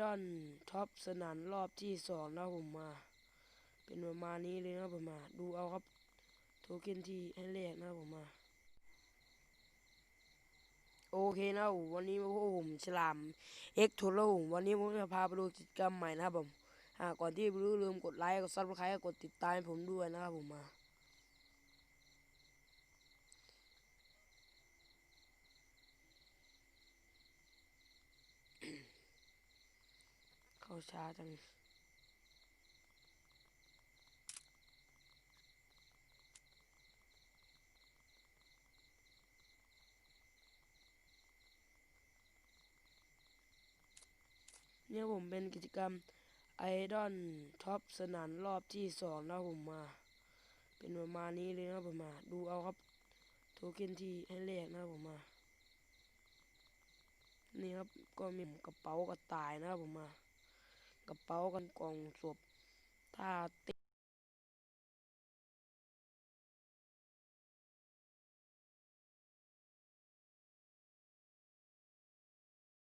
ดอนท็อปสนานรอบที่สองนะผมมา เป็นประมาณนี้เลยนะผมมา ดูเอาครับ โทเค็นที่ให้แลกนะผมมา โอเคนะผมวันนี้พวกผมฉลามเอ็กโทโลวันนี้ผมจะพาไปดูกิจกรรมใหม่นะครับผมอ่าก่อนที่ไปดูลืมกดไลค์กดซับสไครต์กดติดตามผมด้วยนะครับผมมา เข้าช้าจังเนี่ยผมเป็นกิจกรรมไอดอนท็อปสนานรอบที่สองนะผมมา เป็นประมาณนี้เลยนะผมมา ดูเอาครับโทเค็นที่ให้แลกนะผมมา นี่ครับก็มีกระเป๋ากระต่ายนะผมมา กระเป๋ากันกล่องศพท่าติ